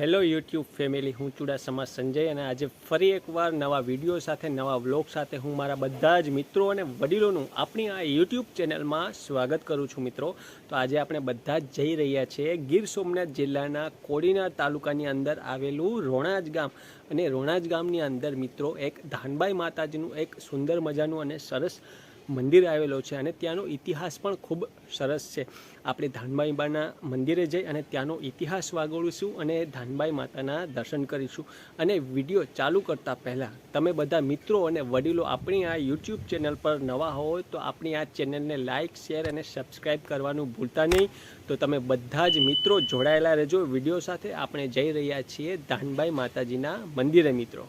Hello YouTube family, હું ચુડાસમા સંજય અને આજે ફરી એકવાર નવા વીડિયો સાથે, નવા વ્લોગ સાથે હું મારા બધા જ મિત્રો અને વડીલોનું આપણી આ યુટ્યુબ ચેનલમાં સ્વાગત કરું છું મિત્રો. તો આજે આપણે બધા જ જઈ રહ્યા છીએ ગીર સોમનાથ જિલ્લાના કોડીનાર તાલુકાની અંદર આવેલું રોણાજ ગામ અને રોણાજ ગામની અંદર મિત્રો એક ધાનબાઈ માતાજીનું એક સુંદર મજાનું અને સરસ મંદિર આવેલો છે અને ત્યાંનો ઇતિહાસ પણ ખૂબ સરસ છે. આપણે ધાનબાઈ બાના મંદિરે જઈ અને ત્યાંનો ઇતિહાસ વાગોળીશું અને ધાનબાઈ માતાના દર્શન કરીશું. અને વીડિયો ચાલુ કરતાં પહેલાં તમે બધા મિત્રો અને વડીલો આપણી આ યુટ્યુબ ચેનલ પર નવા હોય તો આપણી આ ચેનલને લાઇક શેર અને સબસ્ક્રાઈબ કરવાનું ભૂલતા નહીં. તો તમે બધા જ મિત્રો જોડાયેલા રહેજો. વીડિયો સાથે આપણે જઈ રહ્યા છીએ ધાનબાઈ માતાજીના મંદિરે મિત્રો.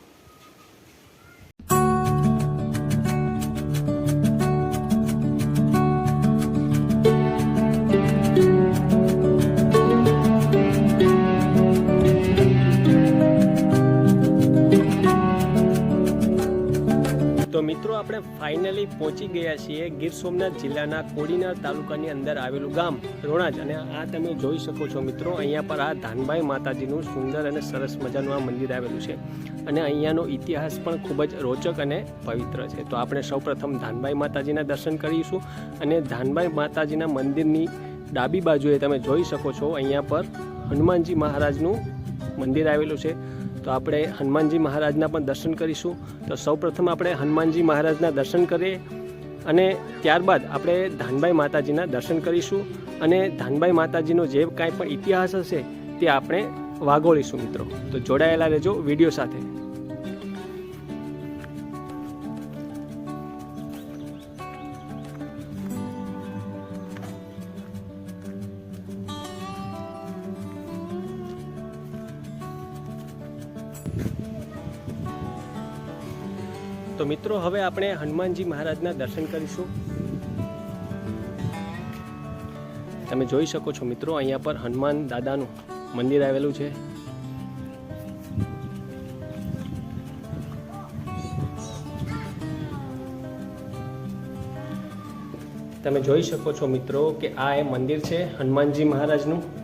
ફાઇનલી પહોંચી ગયા છીએ ગીર સોમનાથ જિલ્લાના કોડીનાર તાલુકાની અંદર આવેલું ગામ રોણાજ. અને આ તમે જોઈ શકો છો મિત્રો, અહીંયા પર આ ધાનબાઈ માતાજીનું સુંદર અને સરસ મજાનું આ મંદિર આવેલું છે. અને અહીંયાનો ઇતિહાસ પણ ખૂબ જ રોચક અને પવિત્ર છે. તો આપણે સૌપ્રથમ ધાનબાઈ માતાજીના દર્શન કરીશું અને ધાનબાઈ માતાજીના મંદિરની ડાબી બાજુએ તમે જોઈ શકો છો, અહીંયા પર હનુમાનજી મહારાજનું મંદિર આવેલું છે. તો આપણે હનુમાનજી મહારાજના પણ દર્શન કરીશું. તો સૌપ્રથમ આપણે હનુમાનજી મહારાજના દર્શન કરીએ અને ત્યારબાદ આપણે ધાનબાઈ માતાજીના દર્શન કરીશું. અને ધાનબાઈ માતાજીનો જે કાંઈ પણ ઇતિહાસ હશે તે આપણે વાગોળીશું મિત્રો. તો જોડાયેલા રહેજો વીડિયો સાથે. મિત્રો, હવે આપણે હનુમાનજી મહારાજના દર્શન કરીશું. તમે જોઈ શકો છો મિત્રો, અહીંયા પર હનુમાન દાદાનું મંદિર આવેલું છે. તમે જોઈ શકો છો મિત્રો કે આ એ મંદિર છે હનુમાનજી મહારાજનું.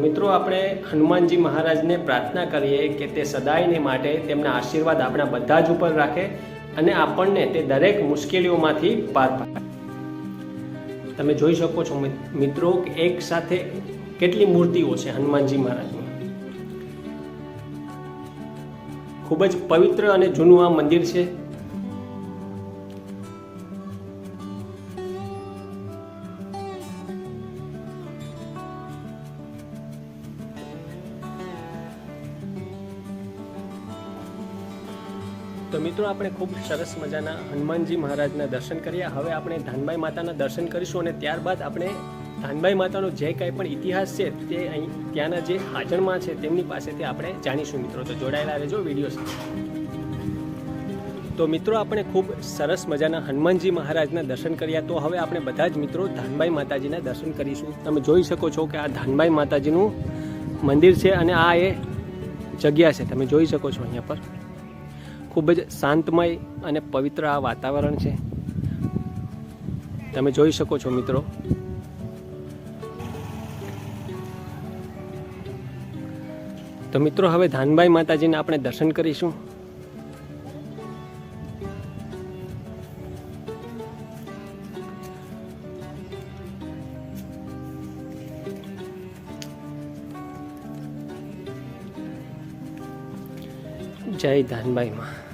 મિત્રો આપણે હનુમાનજી મહારાજને પ્રાર્થના કરીએ કે તે સદાયને માટે તેમના આશીર્વાદ આપણા બધા જ ઉપર રાખે અને આપણને તે દરેક મુશ્કેલીઓમાંથી પાર પાડે. તમે જોઈ શકો છો મિત્રો એક સાથે કેટલી મૂર્તિઓ છે હનુમાનજી મહારાજની. ખૂબ જ પવિત્ર અને જૂનું આ મંદિર છે. તો મિત્રો, આપણે ખૂબ સરસ મજાના હનુમાનજી મહારાજના દર્શન કર્યા. હવે આપણે ધાનબાઈ માતાના દર્શન કરીશું અને ત્યારબાદ આપણે ધાનબાઈ માતાનો જે કાંઈ પણ ઇતિહાસ છે, તે અહીં ત્યાંના જે હાજરમાં છે, તેમની પાસેથી આપણે જાણીશું મિત્રો. તો જોડાયેલા રહેજો વીડિયો સાથે. તો મિત્રો, આપણે ખૂબ સરસ મજાના હનુમાનજી મહારાજના દર્શન કર્યા. તો હવે આપણે બધા જ મિત્રો ધાનબાઈ માતાજીના દર્શન કરીશું. તમે જોઈ શકો છો કે આ ધાનબાઈ માતાજીનું મંદિર છે અને આ એ જગ્યા છે. તમે જોઈ શકો છો અહીંયા પર. ખૂબ જ શાંતમય અને પવિત્ર આ વાતાવરણ છે. તમે જોઈ શકો છો મિત્રો. તો મિત્રો, હવે ધાનબાઈ માતાજીને આપણે દર્શન કરીશું. જય ધાનબાઈ માં.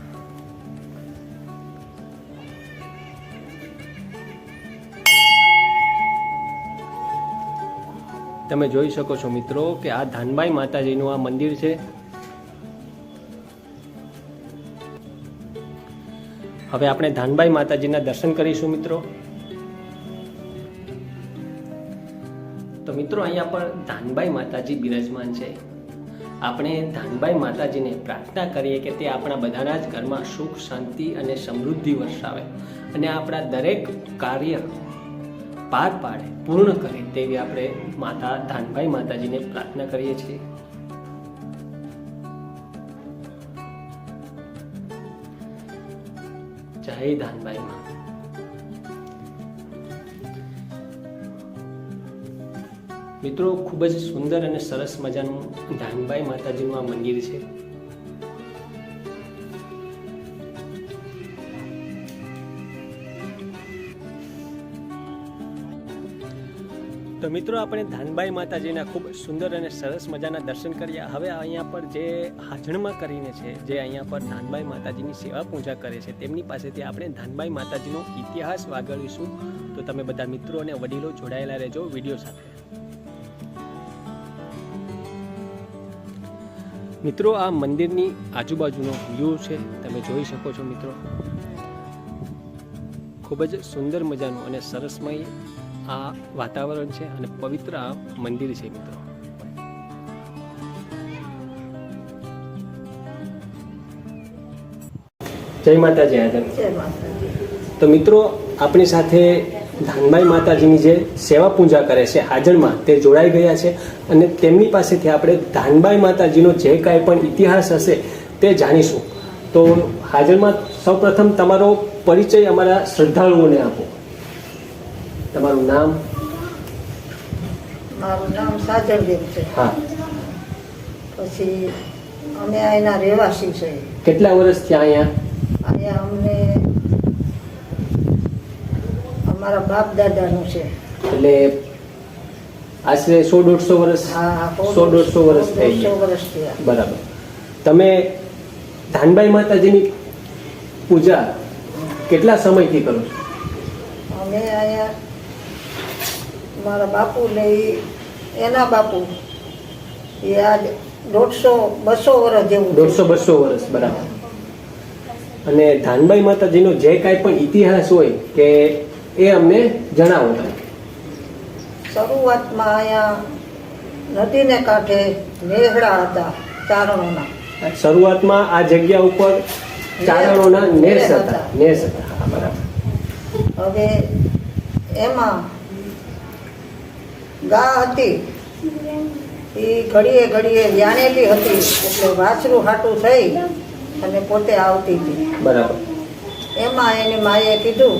તમે જોઈ શકો છો મિત્રો કે આ ધાનબાઈ માતાજીનું આ મંદિર છે. હવે આપણે ધાનબાઈ માતાજીના દર્શન કરીશું મિત્રો. તો મિત્રો અહીંયા પણ ધાનબાઈ માતાજી બિરાજમાન છે. આપણે ધાનબાઈ માતાજીને પ્રાર્થના કરીએ કે તે આપણા બધાના જ ઘરમાં સુખ, શાંતિ અને સમૃદ્ધિ વરસાવે. અને આપણા દરેક કાર્ય પાર પાડે, પૂર્ણ કરે તેવી આપણે માતા ધાનભાઈ માતાજીને પ્રાર્થના કરીએ છીએ. જય ધાનભાઈ માં. મિત્રો, ખૂબ જ સુંદર અને સરસ મજાનું ધાનભાઈ માતાજીનું આ મંદિર છે. તો મિત્રો, આપણે ધાનબાઈ માતાજીના ખૂબ સુંદર અને સરસ મજાના દર્શન કર્યા. હવે અહીંયા પર જે હાજણમાં કરીને છે, જે અહીંયા પર ધાનબાઈ માતાજીની સેવા પૂજા કરે છે, તેમની પાસેથી આપણે ધાનબાઈ માતાજીનો ઇતિહાસ વાગળીશું તો તમે બધા મિત્રો અને વડીલો જોડાયેલા રહેજો વીડિયો સાથે. મિત્રો, આ મંદિરની આજુબાજુનો વ્યૂ છે, તમે જોઈ શકો છો મિત્રો. ખૂબ જ સુંદર મજાનું અને સરસમય આ વાતાવરણ છે અને પવિત્ર આ મંદિર છે મિત્રો. જય માતાજી આદમ તો મિત્રો આપણી સાથે ધાનબાઈ માતાજીની જે સેવા પૂજા કરે છે હાજરમાં તે જોડાઈ ગયા છે અને તેમની પાસેથી આપણે ધાનબાઈ માતાજીનો જે કાંઈ પણ ઇતિહાસ હશે તે જાણીશું. તો હાજરમાં સૌપ્રથમ તમારો પરિચય અમારા શ્રદ્ધાળુઓને આપો. તમારું નામ? મારું નામ સાજરદેવ છે. હા. પછી અમે અહીંના રહેવાસી છે. કેટલા વર્ષ વર્ષથી અહીંયા? અહીંયા અમને અમારા બાપ દાદાનું છે. એટલે આશરે સો દોઢસો વર્ષ સો દોઢસો વર્ષ થઈ ગયા. થયા. બરાબર. તમે ધાનબાઈ માતાજીની પૂજા કેટલા સમયથી કરો છો? અમે અહીંયા મારા બાપુ ને એ એના બાપુ. એ આ દોઢસો બસો વર્ષ જેવું દોઢસો બસો વર્ષ બરાબર. અને ધાનબાઈ માતાજીનો જે કાંઈ પણ ઇતિહાસ હોય કે એ અમને જણાવો. તમે શરૂઆતમાં અહીંયા નદીને કાંઠે નેહડા હતા ચારણોના. શરૂઆતમાં આ જગ્યા ઉપર ચારણોના નેસ હતા. નેસ હતા બરાબર. હવે એમાં ગા હતી. એ ઘડીએ ઘડીએ વ્યાણેલી હતી એટલે વાછરું હાટું થઈ અને પોતે આવતી હતી. બરાબર. એમાં એની માએ કીધું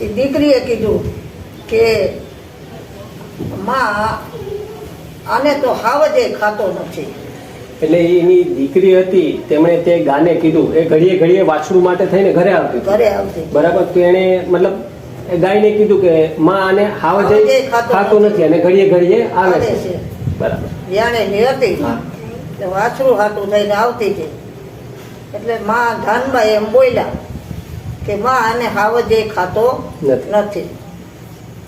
એ દીકરીએ કીધું કે માં આને તો હાવજે ખાતો નથી. એટલે એની દીકરી હતી તેમણે તે ગાને કીધું એ ઘડીએ ઘડીએ વાછરું માટે થઈને ઘરે આવતી ઘરે આવતી બરાબર તો એને મતલબ એ ગાયને કીધું કે માં આને હાવજે હાવજે ખાતો નથી. અને ઘડીએ ઘડીએ આવે છે. છે. બરાબર. વ્યાણેલી હતી. વાછરું હાટું થઈને આવતી હતી. એટલે માં ધાનમાં એમ બોલ્યા કે માં આને હાવજે ખાતો નથી.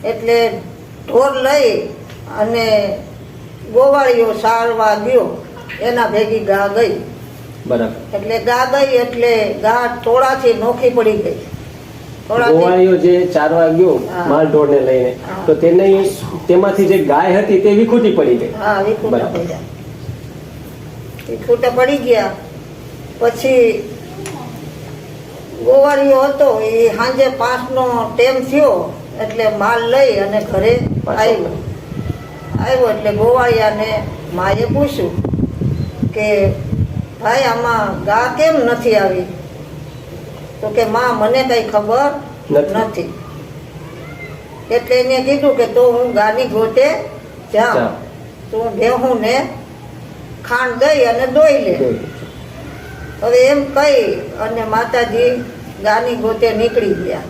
એટલે ઢોર લઈ અને ગોવાળીઓ સારવા ગયો. એના ભેગી ગા ગઈ. બરાબર. એટલે ગા ગઈ એટલે ગા ટોળાથી નોખી પડી ગઈ. ગોવાળીઓ જે ચારવા ગયો માલ ઢોરને લઈને તો તેને તેમાંથી જે ગાય હતી તે વિખૂટી પડી ગઈ. હા વિખૂટા પડી ગયા. પછી ગોવાળીઓ હતો એ સાંજે પાંચનો ટેમ થયો એટલે માલ લઈ અને ઘરે. આવ્યો. આવ્યો એટલે ગોવાળિયાને માએ પૂછ્યું કે ભાઈ આમાં ગા કેમ નથી આવી? તો કે માં મને કઈ ખબર નથી. એટલે એને કીધું કે તો હું ગાની ગોતે જાઉં. તો ભેહું ને ખાંડ દઈ અને દોઈ લે. હવે એમ કહી અને માતાજી ગાની ગોતે નીકળી ગયા.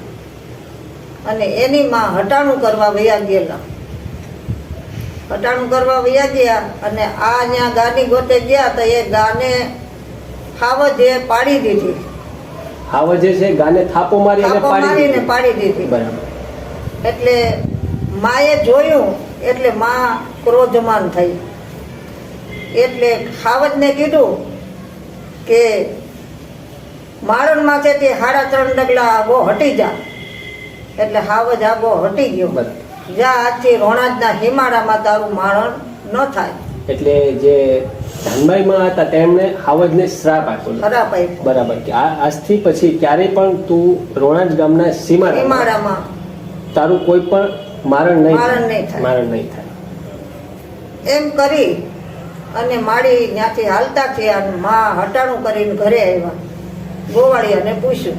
અને એની માં હટાણું કરવા વયા ગયેલા. હટાણું કરવા વયા ગયા અને આ અહીંયા ગાની ગોતે ગયા તો એ ગાને ખાવજે પાડી દીધી. હાવજે છે ગાને થાપો મારી અને પાડી પાડી દીધી. બરાબર. એટલે માએ જોયું એટલે માં ક્રોધમાન થઈ. એટલે ખાવજને કીધું કે માળણમાંથી તે સાડા ત્રણ ડગલા આગો હટી જા. એટલે હાવજ આગો હટી ગયો. જા આજથી રોણાજના હિમાળામાં તારું મારણ ન થાય. એટલે જે ધનબાઈમાં હતા તેમણે હાવજને શ્રાપ આપ્યો. બરાબર. કે આજથી પછી ક્યારેય પણ તું રોણાજ ગામના સીમાડા તારું કોઈ પણ મારણ નહીં મારણ નહીં થાય. એમ કરી અને માળી ત્યાંથી હાલતા થયા અને મા હટાણું કરીને ઘરે આવ્યા. ગોવાળિયાને પૂછ્યું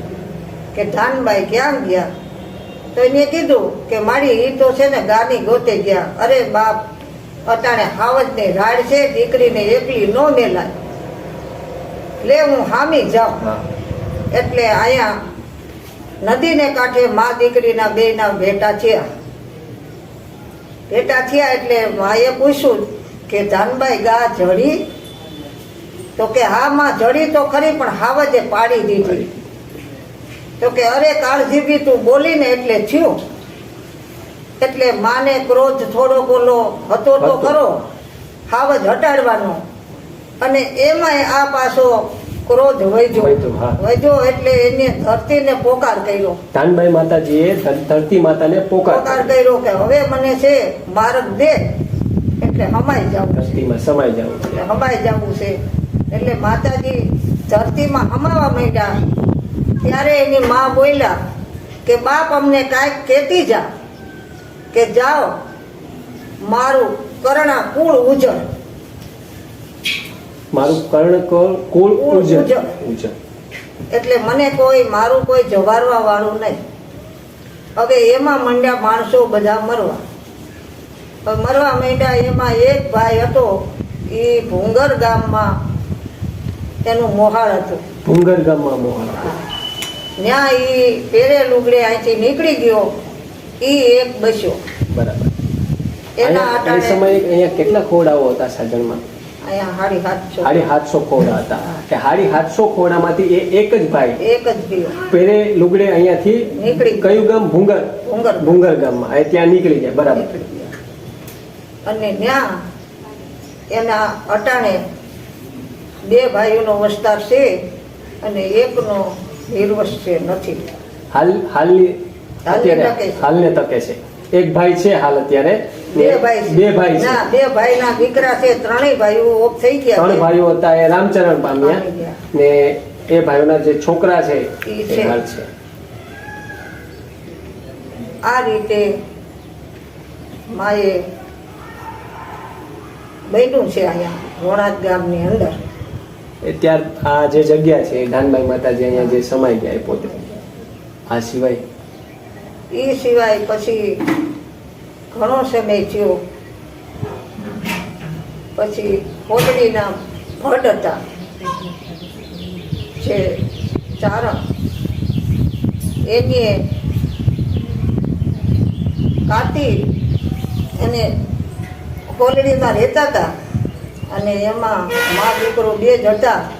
કે ધાનબાઈ ક્યાં ગયા? તો એને કીધું કે મારી ઈ તો છે ને ગાની ગોતે ગયા. અરે બાપ અટાણે હાવજને રાડ છે દીકરીને એકલી નો મેલાય. લે હું હામી જાઉં. એટલે અહીંયા નદીને કાંઠે મા દીકરીના બેના ભેટા થયા. ભેટા થયા એટલે માએ પૂછ્યું કે જાનબાઈ ગા જડી? તો કે હા માં જડી તો ખરી પણ હાવજે પાડી દીધી. તો કે અરે કાળજીબી તું બોલીને એટલે થયું. એટલે માને ક્રોધ થોડો બોલો હતો તો હતો. હાવ હાવજ હટાડવાનો. અને એમાંય આ પાછો ક્રોધ વૈજો. વૈજો એટલે એને ધરતીને પોકાર કર્યો. માતાજીએ ધ- ધરતી માતાને પોકાર કર્યો. કે હવે મને છે માર્ગ દે. એટલે હમાઈ જાવ ધરતીમાં સમાઈ જાવ એટલે હમાઈ જવું છે. એટલે માતાજી ધરતીમાં હમાવા માંડ્યા. ત્યારે એની મા બોલ્યા કે બાપ અમને કાંઈક કહેતી જા. કે જાઓ મારું કર્ણા કુળ ઉજળ. મારું કર્ણ કુળ ઉજળ. ઉજળ. એટલે મને કોઈ મારું કોઈ જવારવા વાળું નહીં. હવે એમાં મંડ્યા માણસો બધા મરવા. હવે મરવા માંડ્યા એમાં એક ભાઈ હતો એ ભૂંગર ગામમાં એનું મોહાળ હતું. ભૂંગર ગામમાં મોહાળ. ત્યાં એ પેરે લુગડે અહીંથી નીકળી ગયો. એ એક બસ્યો. બરાબર. એના અહીંયા સમયે અહીંયા કેટલા ખોડાઓ હતા સાજણમાં હાડી હાથ છો હાડી ખોડા હતા. કે હાડી સાતસો ખોડામાંથી એ એક જ ભાઈ એક જ પેરે લુગડે અહીંયાથી નીકળી કયું ગામ? ભૂંગર. ભૂંગર. ભૂંગર ગામમાં. ત્યાં નીકળી જાય બરાબર. અને ત્યાં એના અટાણે બે ભાઈઓનો વસ્તાર છે અને એકનો નિર્વસ છે નથી. હાલ હાલની અત્યારે. હાલને તકે છે એક ભાઈ છે હાલ અત્યારે બે ભાઈ છે. બે ભાઈ છે ના બે ભાઈના દીકરા છે ત્રણેય ભાઈઓ ઓફ થઈ ગયા ત્રણ ભાઈઓ હતા એ રામચરણ પામ્યા. ને એ ભાઈઓના જે છોકરા છે એ છે. હાલ છે આ રીતે માએ બન્યું છે અહીંયા રોણાદ ગામની અંદર એ ત્યાર આ જે જગ્યા છે એ ધાનબાઈ માતાજી અહીંયા જે સમાઈ ગયા એ પોતે આ સિવાય એ સિવાય પછી ઘણો સમય થયો. પછી હોટડીના ભટ હતા. જે ચારણ એને કાતી અને કોલડીમાં રહેતા હતા. અને એમાં મા દીકરો બે જ હતા.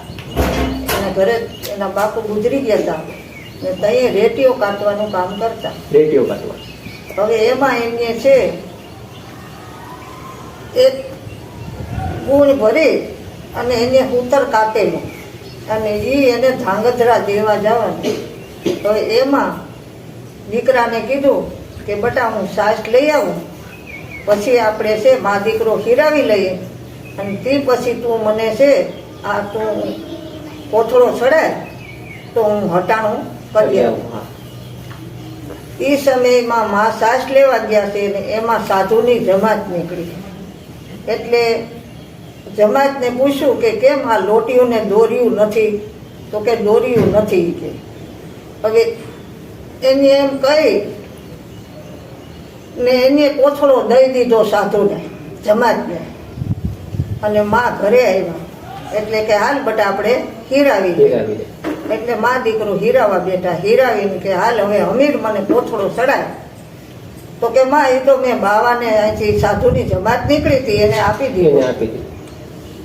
એના ઘરે એના બાપુ ગુજરી ગયા હતા. ત્યાં રેટીઓ કાઢવાનું કામ કરતા. રેટીઓ કાઢવા હવે એમાં એમને છે એક ગુણ ભરી અને એને ઉતર કાપેલું અને એ એને ધાંગધ્રા દેવા જવાનું. તો એમાં દીકરાને કીધું કે બટા હું સાસ લઈ આવું. પછી આપણે છે મા દીકરો ખીરાવી લઈએ. અને તે પછી તું મને છે આ તું કોથળો ચડાય તો હું હટાણું. કરી એ સમયમાં મા સાસ લેવા ગયા છે ને એમાં સાધુની જમાત નીકળી. એટલે જમાતને પૂછ્યું કે કેમ આ લોટીઓને દોર્યું નથી? તો કે દોર્યું નથી કે. હવે એને એમ કહી ને એને કોથળો દઈ દીધો સાધુને, જમાતને. અને મા ઘરે આવ્યા. એટલે કે હાલ બટા આપણે હીરાવી. હીરાવી. એટલે મા દીકરો હીરાવા બેઠા. હીરાવીને કે હાલ હવે અમીર મને કોથળો ચડાય. તો કે માં એ તો મેં બાવાને અહીંથી સાધુની જમાત નીકળી હતી એને આપી દીધી. આપી દીધી.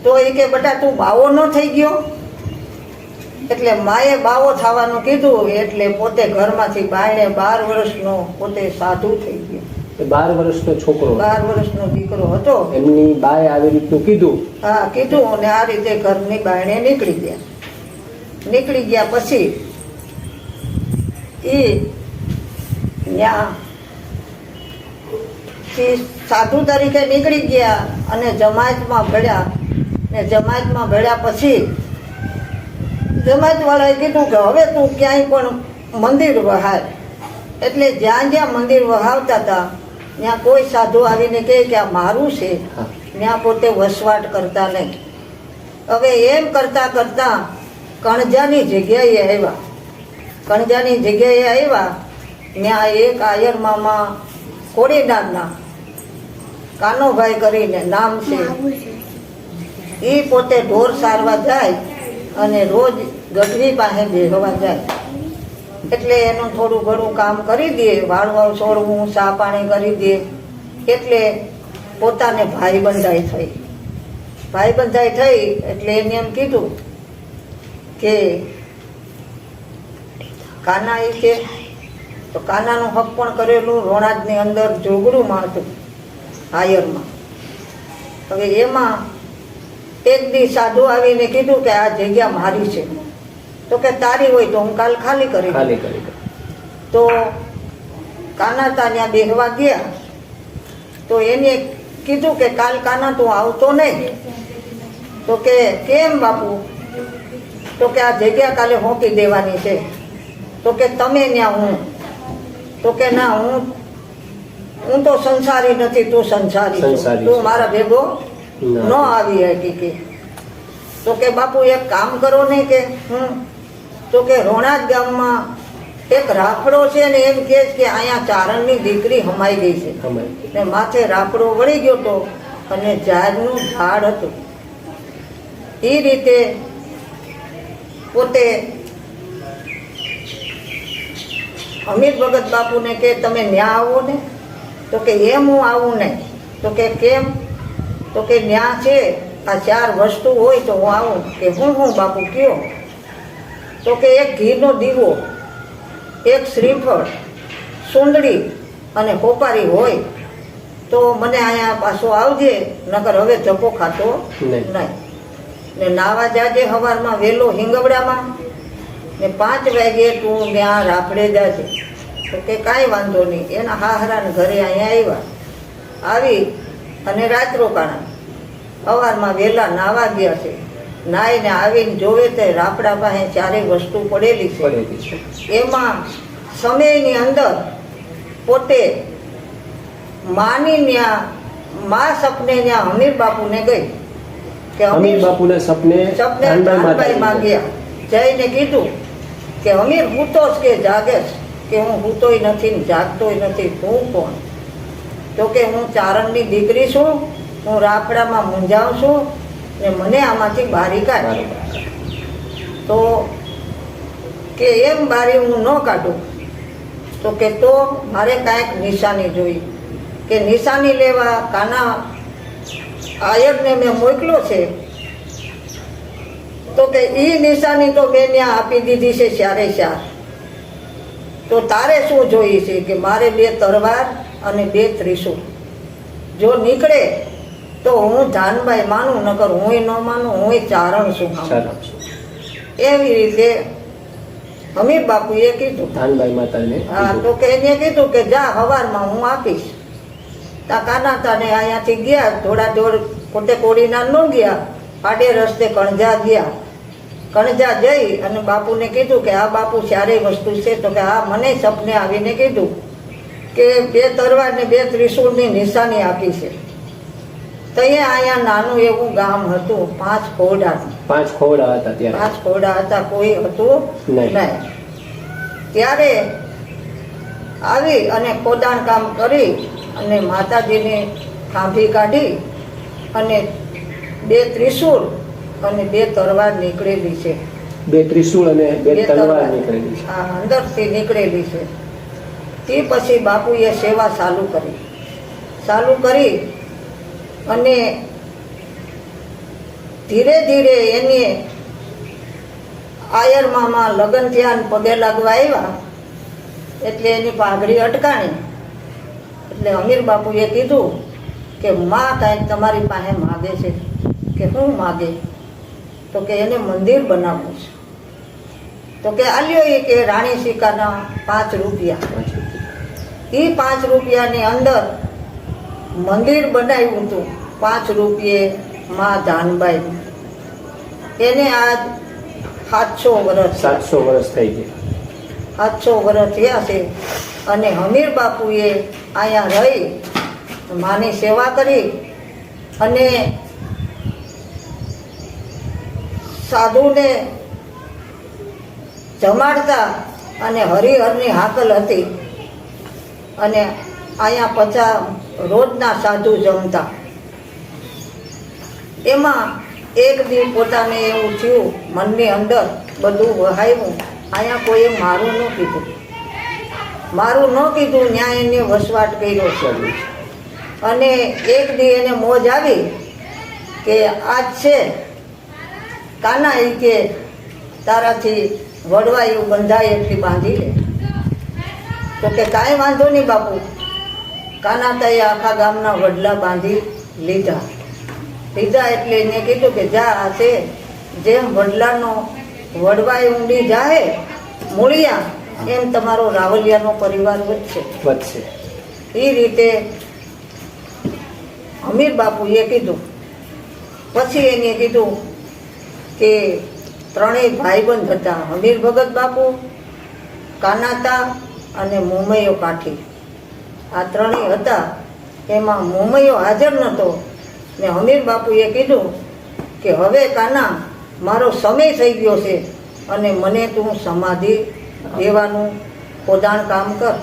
તો એ કે બેટા તું બાવો ન થઈ ગયો. એટલે માએ બાવો થવાનું કીધું એટલે પોતે ઘરમાંથી બાયણે બાર વર્ષનો પોતે સાધુ થઈ ગયો. બાર વર્ષનો છોકરો બાર વર્ષનો દીકરો હતો. એમની બાએ આવી રીતનું કીધું. હા કીધું અને આ રીતે ઘરની બાયણે નીકળી ગયા. નીકળી ગયા પછી એ ત્યાં સાધુ તરીકે નીકળી ગયા અને જમાતમાં ભળ્યા ને જમાતમાં ભળ્યા પછી જમાતવાળાએ કીધું કે હવે તું ક્યાંય પણ મંદિર વહાય એટલે જ્યાં જ્યાં મંદિર વહાવતા હતા ત્યાં કોઈ સાધુ આવીને કહે કે આ મારું છે. ત્યાં પોતે વસવાટ કરતા નહીં. હવે એમ કરતા કરતા કણજાની જગ્યાએ આવ્યા. કણજાની જગ્યાએ આવ્યા, ત્યાં એક આયર મામા કોડીનારના કાનોભાઈ કરીને નામ છે. એ પોતે ઢોર સારવા જાય અને રોજ ગઢવી પાસે બેહવા જાય. એટલે એનું થોડું ઘણું કામ કરી દે, વાળવાવ છોડવું, ચા પાણી કરી દે. એટલે પોતાને ભાઈ બંધાઈ થઈ. ભાઈ બંધાઈ થઈ એટલે એને એમ કીધું કે કાના એ છે તો કાનાનું હક પણ કરેલું રોણાજની અંદર જોગડુંમાં હતું હાયરમાં હવે એમાં એક દી સાધુ આવીને કીધું કે આ જગ્યા મારી છે. તો કે તારી હોય તો હું કાલ ખાલી કરી દઉં. ખાલી કરી તો કાના ત્યાં બેહવા ગયા. તો એને કીધું કે કાલ કાના તું આવતો નહીં. તો કે કેમ બાપુ? તો કે આ જગ્યા કાલે હોંકી દેવાની છે. તો કે તમે ત્યાં હું. તો કે ના હું હું તો સંસારી નથી તું સંસારી. તું મારા ભેગો ન. આવી હતી કે તો કે બાપુ એક કામ કરો ને કે હું તો કે રોણાજ ગામમાં એક રાફડો છે ને એમ કે કે અહીંયા ચારણની દીકરી હમાઈ ગઈ છે. ને માથે રાફડો વળી ગયો તો અને ઝાડનું ઝાડ હતું. એ રીતે પોતે અમિત ભગત બાપુને કે તમે ન્યા આવો ને? તો કે એમ હું આવું નહીં. તો કે કેમ? તો કે ન્યા છે. આ ચાર વસ્તુ હોય તો હું આવું. કે હું હું બાપુ કયો? તો કે એક ઘીનો દીવો એક શ્રીફળ સુંદડી અને કોપારી હોય તો મને અહીંયા પાછો આવજે નકર હવે ધક્કો ખાતો નહીં. ને નાવા જાજે સવારમાં વહેલો હિંગવડામાં. ને પાંચ વાગે તું ત્યાં રાફડે જાજે. તો કે કાંઈ વાંધો નહીં એના હાહરાને ઘરે અહીંયા આવ્યા. આવી અને રાત્રોકાણા સવારમાં વહેલા નાવા ગયા છે. નાઈને આવીને જોવે તે રાપડા પાસે ચારેય વસ્તુ પડેલી છે. એમાં સમયની અંદર પોતે માની ન્યા મા સપને ન્યા હમીર બાપુને ગઈ. કે અમીર બાપુના સપને સપને ધાનભાઈ ધાનભાઈ માતા માં ગયા જઈને કીધું કે અમીર હૂતો જ કે જાગે કે હું હૂતોય નથી જાગતોય નથી હું કોણ? તો કે હું ચારણની દીકરી છું હું રાફડામાં મૂંઝાઉં છું ને મને આમાંથી બારી કાઢ તો કે એમ બારી હું ન કાઢું. તો કે તો મારે કાંઈક નિશાની જોઈ. કે નિશાની લેવા કાના આયરને મેં મોકલ્યો છે. તો કે એ નિશાની તો મેં ત્યાં આપી દીધી છે ચારે ચાર તો તારે શું જોઈએ છે કે મારે બે તરવાર અને બે ત્રીસું જો નીકળે તો હું જાનભાઈ માનું નકર હુંય ન માનું હુંય ચારણ છું એવી રીતે હમીર બાપુએ કીધું. ધાનભાઈ માતાને હા તો કે એને કીધું કે જા હવારમાં હું આપીશ. કાના તાને અહીંયાથી ગયા થોડા દોડ પોતે કોડીના ન ગયા આડે રસ્તે કણજા ગયા. કણજા જઈ અને બાપુને કીધું કે આ બાપુ સારી વસ્તુ છે તો કે આ મને સપને આવીને કીધું કે બે તરવાર ને બે ત્રિશુળની નિશાની આપી છે. ત્યાં અહીંયા નાનું એવું ગામ હતું પાંચ ખોડા પાંચ ખોડા હતા ત્યારે. પાંચ ખોડા હતા કોઈ હતું નહીં. નહીં. ત્યારે આવી અને ખોદાણ કામ કરી અને માતાજીને ખાંભી કાઢી અને બે ત્રિશૂળ અને બે તરવાર નીકળેલી છે. બે ત્રિશુળ અને બે તલવાર. નીકળેલી છે. આ અંદરથી નીકળેલી છે. તે પછી બાપુએ સેવા ચાલુ કરી. ચાલુ કરી અને ધીરે ધીરે એને આયર મામા લગ્ન થયા પગે લાગવા આવ્યા એટલે એની પાઘડી અટકાણી. એટલે અમીર બાપુએ કીધું કે માં કાંઈક તમારી પાસે માગે છે, કે શું માગે? તો કે એને મંદિર બનાવવું છે. તો કે આલ્યો એ કે રાણી સિક્કાના પાંચ રૂપિયા. એ પાંચ રૂપિયાની અંદર મંદિર બનાવ્યું હતું. પાંચ રૂપિયે માં ધાનબાઈ. એને આજ સાતસો વર્ષ સાતસો વર્ષ થઈ ગયા. સાતસો વર્ષ થયા છે. અને હમીર બાપુએ અહીંયા રહી, માની સેવા કરી અને સાધુને જમાડતા અને હરિહરની હાકલ હતી. અને અહીંયા પચાસ રોજના સાધુ જમતા. એમાં એક દી પોતાને એવું થયું, મનની અંદર બધું વહાયું અહીંયા કોઈએ મારું ન કીધું. મારું ન કીધું, ન્યાય એને વસવાટ કર્યો છે. અને એક દી એને મોજ આવી કે આજ છે કાના એ કે તારાથી વડવાયું બંધાય એટલી બાંધી લે. તો કે કાંઈ વાંધો નહીં બાપુ. કાના તાએ આખા ગામના વડલા બાંધી લીધા. લીધા એટલે એને કીધું કે જા આ છે જેમ વડલાનો વડવાય ઊંડી જાહે મૂળિયા એમ તમારો રાવલિયાનો પરિવાર વધશે. વધશે. એ રીતે અમીર બાપુએ કીધું. પછી એને કીધું કે ત્રણેય ભાઈબંધ હતા અમીર ભગત બાપુ કાનાતા અને મુમૈયો કાઠી. આ ત્રણેય હતા એમાં મુમૈયો હાજર નહોતો ને અમીર બાપુએ કીધું કે હવે કાના મારો સમય થઈ ગયો છે અને મને તું સમાધિ દેવાનું ખોદાણ કામ કર.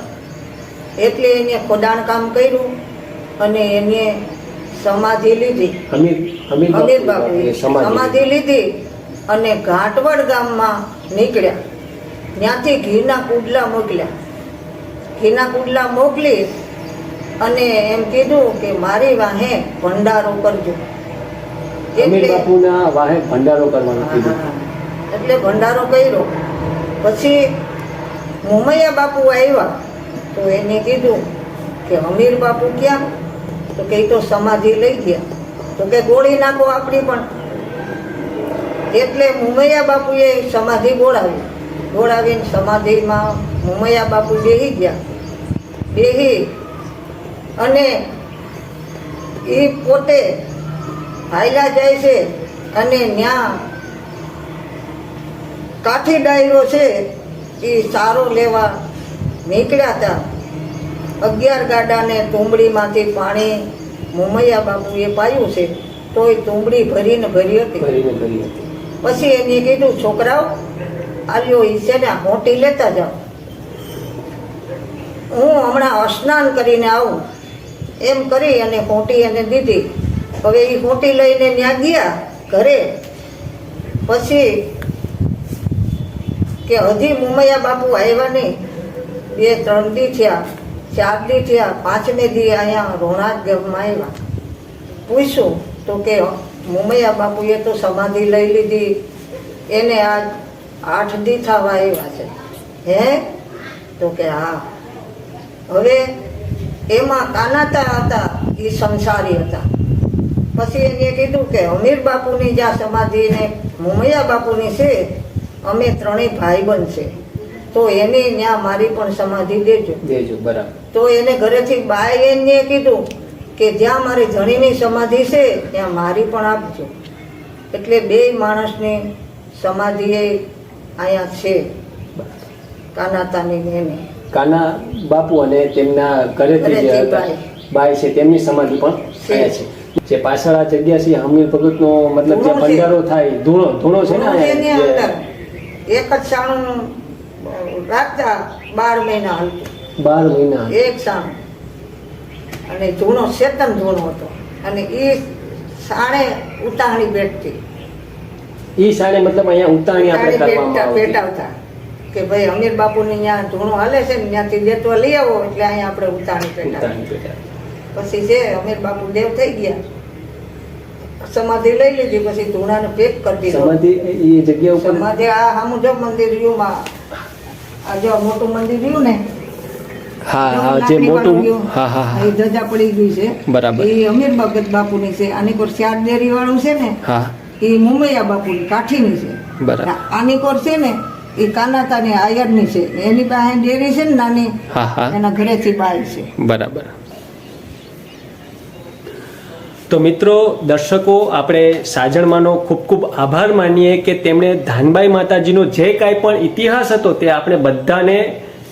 એટલે એને ખોદાણ કામ કર્યું અને એને સમાધિ લીધી. અમીર અમીર અમીર બાપુ બાપુએ સમાધિ લીધી અને ઘાટવડ ગામમાં નીકળ્યા. ત્યાંથી ઘીના કુડલા મોકલ્યા. ઘીના કુડલા મોકલી અને એમ કીધું કે મારી વાહે ભંડારો કરજો. અમીર બાપુના વાહે ભંડારો કરવાનો કીધું. એટલે ભંડારો કર્યો. પછી મુમૈયા બાપુ આવ્યા તો એને કીધું કે અમીર બાપુ ક્યાં? તો કે તો સમાધિ લઈ ગયા. તો કે ગોળી નાખો આપણી પણ. એટલે મુમૈયા બાપુએ સમાધિ બોલાવી બોલાવીને સમાધિમાં મુમૈયા બાપુ બેહી ગયા. બેહી અને એ પોતે હાયલા જાય છે અને ત્યાં કાઠી ડાયરો છે એ સારો લેવા નીકળ્યા હતા. અગિયાર ગાડાને તુંબડીમાંથી પાણી મુમૈયા બાપુએ પાયું છે તોય તુંબડી ભરીને ભરી હતી. પછી એને કીધું છોકરાઓ આવ્યો ને મોટી લેતા જાઓ. હું હમણાં સ્નાન કરીને આવું. એમ કરી અને મોટી એને દીધી. હવે એ ખોટી લઈને ત્યાં ગયા ઘરે. પછી કે હજી મુમૈયા બાપુ આવ્યા નહીં. બે, ત્રણ દી થયા, ચાર દી થયા, પાંચમે દી અહીંયા રોણાક ગામમાં આવ્યા. પૂછ્યું તો કે મુમૈયા બાપુએ તો સમાધિ લઈ લીધી. એને આજ આઠ દી થવા આવ્યા છે. હે? તો કે હા. હવે એમાં કાનાતા હતા એ સંસારી હતા. પછી એને કીધું કે અમીર બાપુની જ્યાં સમાધિ ને મુમૈયા બાપુની છે અમે ત્રણેય ભાઈ છે. તો એની ત્યાં મારી પણ સમાધિ દેજો. દેજો બરાબર. તો એને ઘરેથી બાય એને કીધું કે જ્યાં મારી ધણીની સમાધિ છે ત્યાં મારી પણ આપજો. એટલે બે માણસની સમાધિ અહીંયા છે કાનાતાની એને કાના બાપુ અને તેમના ઘરેથી. બાઈ છે તેમની સમાધિ પણ છે. જે પાછળ આ જગ્યા છે હમીર ભગતનો મતલબ જે. ભંડારો થાય ધૂણો ધૂણો છે ને એક જ શાણું રાખતા બાર મહિના હાલતું. બાર મહિના એક શાણું. અને ધૂણો શેતન ધૂણો હતો. અને એ સાણે ઉતાણી બેઠતી. એ સાડે મતલબ અહીંયા ઉતાણી આપણે કરવામાં પેટાવતા કે ભાઈ અમીર બાપુની ત્યાં ધૂણો હાલે છે ને ત્યાંથી લેતો લઈ આવો એટલે અહીંયા આપણે ઉતાણી પેટા પછી છે અમીર બાપુ દેવ થઈ ગયા સમાધિ લઈ લીધી પછી ધૂણાને પેક કરી દીધો. સમાધિ એ જગ્યા ઉપર? સમાધિ આ સામું જો મંદિર રહ્યું માં આ જો મોટું મંદિર રહ્યું ને હા હા જે મોટું હા હા એ ધજા પડી ગઈ છે. બરાબર. એ અમીર ભગત બાપુની છે આની કોર ચાર ડેરી વાળું છે ને હા. એ મુંબઈયા બાપુની કાઠીની છે. બરાબર. આની કોર છે ને એ કાનાતાની આયરની છે. એની પાસે ડેરી છે ને નાની હા હા. એના ઘરેથી બાય છે. બરાબર. તો મિત્રો, દર્શકો, આપણે સાજણમાંનો ખૂબ ખૂબ આભાર માનીએ કે તેમણે ધાનબાઈ માતાજીનો જે કાંઈ પણ ઇતિહાસ હતો તે આપણે બધાને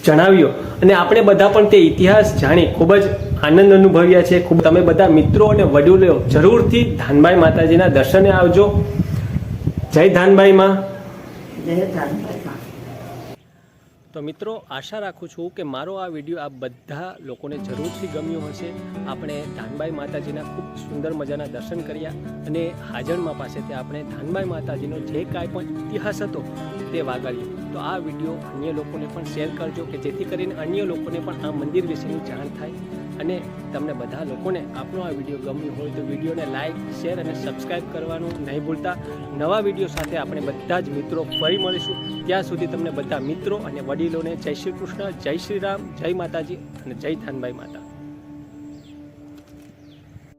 જણાવ્યો. અને આપણે બધા પણ તે ઇતિહાસ જાણી ખૂબ જ આનંદ અનુભવ્યા છે. ખૂબ તમે બધા મિત્રો અને વડીલો જરૂરથી ધાનબાઈ માતાજીના દર્શને આવજો. જય ધાનબાઈ માં જય ધાનભાઈ તો મિત્રો, આશા રાખું છું કે મારો આ વીડિયો આ બધા લોકોને જરૂરથી ગમ્યો હશે. આપણે ધાનબાઈ માતાજીના ખૂબ સુંદર મજાના દર્શન કર્યા અને હાજરમાં પાસેથી આપણે ધાનબાઈ માતાજીનો જે કાંઈ પણ ઇતિહાસ હતો તે વાગાડ્યો. તો આ વીડિયો અન્ય લોકોને પણ શેર કરજો કે જેથી કરીને અન્ય લોકોને પણ આ મંદિર વિશેની જાણ થાય. અને તમને બધા લોકોને આપણો આ વીડિયો ગમ્યો હોય તો વિડીયોને લાઇક શેર અને સબસ્ક્રાઈબ કરવાનું નહીં ભૂલતા. નવા વીડિયો સાથે આપણે બધા જ મિત્રો ફરી મળીશું. ત્યાં સુધી તમને બધા મિત્રો અને વડીલોને જય શ્રી કૃષ્ણ, જય શ્રી રામ, જય માતાજી અને જય થાનભાઈ માતા.